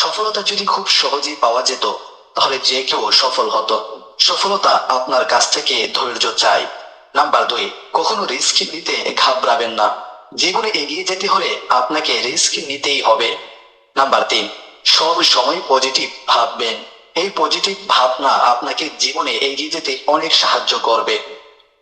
সফলতা যদি খুব সহজেই পাওয়া যেত, তাহলে যে কেউ সফল হতো। সফলতা আপনার কাছ থেকে ধৈর্য চাই। নাম্বার দুই, কখনো রিস্ক নিতে ঘাবড়াবেন না। জীবনে এগিয়ে যেতে হলে আপনাকে রিস্ক নিতেই হবে। নাম্বার তিন, সব সময় পজিটিভ ভাববেন। এই পজিটিভ ভাবনা আপনাকে জীবনে এগিয়ে যেতে অনেক সাহায্য করবে।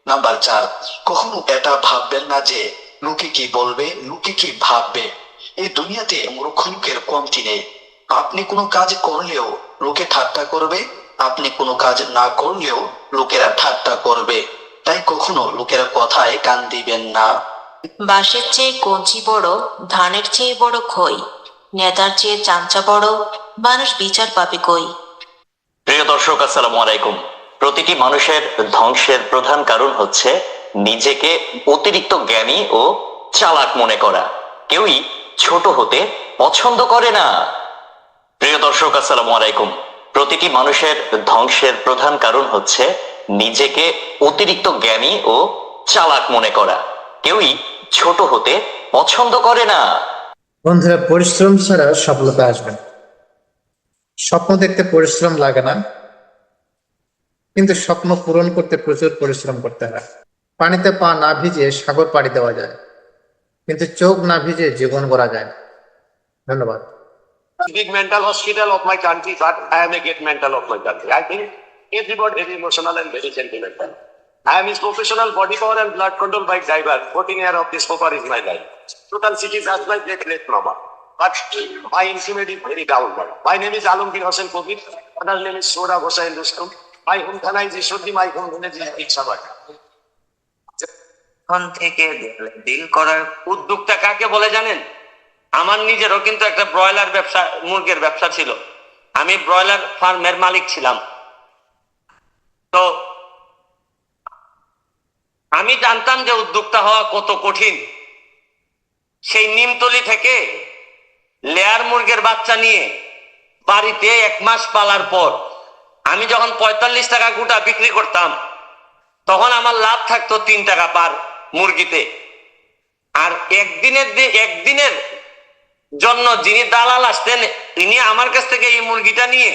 নাম্বার চার, কখনো এটা ভাববেন না যে লোকে কি বলবে, লোকে কি ভাববে। এই দুনিয়াতে মূর্খ লোকের কমতি নেই। আপনি কোনো কাজ করলেও লোকে ঠাট্টা করবে আপনি কোনো কাজ না করলেও লোকেরা ঠাট্টা করবে। তাই কখনো লোকের কথায় কান দিবেন না। বাঁশের চেয়ে কঞ্চি বড় ধানের চেয়ে বড় খই নেতার চেয়ে চামচা বড় মানুষ বিচার পাবে কই? প্রিয় দর্শক আসসালামু আলাইকুম। প্রতিটি মানুষের ধ্বংসের প্রধান কারণ হচ্ছে নিজেকে অতিরিক্ত জ্ঞানী ও চালাক মনে করা। কেউই ছোট হতে পছন্দ করে না। দর্শক, আসসালামু আলাইকুম। প্রতিটি মানুষের ধ্বংসের প্রধান কারণ হচ্ছে নিজেকে অতিরিক্ত জ্ঞানী ও চালাক মনে করা। কেউই ছোট হতে পছন্দ করে না। বন্ধুরা, পরিশ্রম ছাড়া সফলতা আসবে না। স্বপ্ন দেখতে পরিশ্রম লাগে না, কিন্তু স্বপ্ন পূরণ করতে প্রচুর পরিশ্রম করতে হয়। পানিতে পা না ভিজে সাগর পাড়ি দেওয়া যায়, কিন্তু চোখ না ভিজে জীবন গড়া যায় না। ধন্যবাদ। Big mental hospital of my country, but I am a great mental of my country. I think everybody is emotional and very sentimental. I am his professional body power and blood control bike driver. 14 year of this offer is my life. Total city as my great great mama. But my intimate is very down. My name is Alamgir Hossain Kobir. Other name is Sora Hossain Rustam. My home thana is Ishwadi. My home village is Ikshabad. এখন থেকে deal করার উদ্যোগটা কাকে বলে জানেন আমার নিজেরও কিন্তু একটা ব্রয়লার ব্যবসা, মুরগির ব্যবসা ছিল। আমি ব্রয়লার ফার্মের মালিক ছিলাম। তো আমি জানতাম যে উদ্যোক্তা হওয়া কত কঠিন। সেই নিমতলি থেকে লেয়ার মুরগের বাচ্চা নিয়ে বাড়িতে এক মাস পালার পর আমি যখন পঁয়তাল্লিশ টাকা গোটা বিক্রি করতাম, তখন আমার লাভ থাকতো তিন টাকা পার মুরগিতে। আর একদিনের একদিনের জন্য যিনি দালাল আসতেন তিনি আমার কাছ থেকে এই মুরগিটা নিয়ে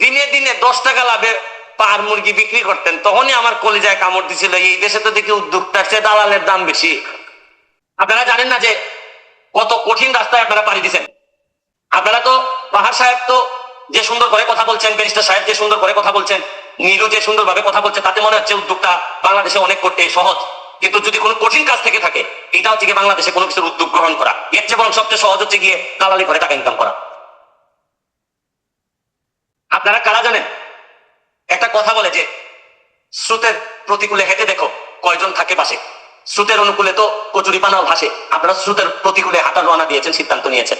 দিনে দিনে দশ টাকা লাভে পার মুরগি বিক্রি করতেন। তখনই আমার কলিজায় কামড় দিছিল, এই দেশে তো দেখি উদ্যোক্তার চেয়ে দালালের দাম বেশি। আপনারা জানেন না যে কত কঠিন রাস্তায় আপনারা পাড়ি দিচ্ছেন আপনারা তো পাহাড় সাহেব তো যে সুন্দর করে কথা বলছেন, ব্যারিস্টার সাহেব যে সুন্দর করে কথা বলছেন নীলু যে সুন্দর ভাবে কথা বলছে, তাতে মনে হচ্ছে উদ্যোগটা বাংলাদেশে অনেক করতে সহজ। কিন্তু যদি কোনো কঠিন কাজ থেকে থাকে, এটা হচ্ছে গিয়ে বাংলাদেশে কোনো কিছুর উদ্যোগ গ্রহণ করা। এর চেয়ে বরং সবচেয়ে সহজ হচ্ছে গিয়ে দালালি করে টাকা ইনকাম করা। আপনারা কারা জানেন? একটা কথা বলে যে, স্রোতের প্রতিকূলে হেঁটে দেখো কয়জন থাকে পাশে। স্রোতের অনুকূলে তো কচুরি পানাও ভাসে। আপনারা স্রোতের প্রতিকূলে হাঁটার রওনা দিয়েছেন, সিদ্ধান্ত নিয়েছেন।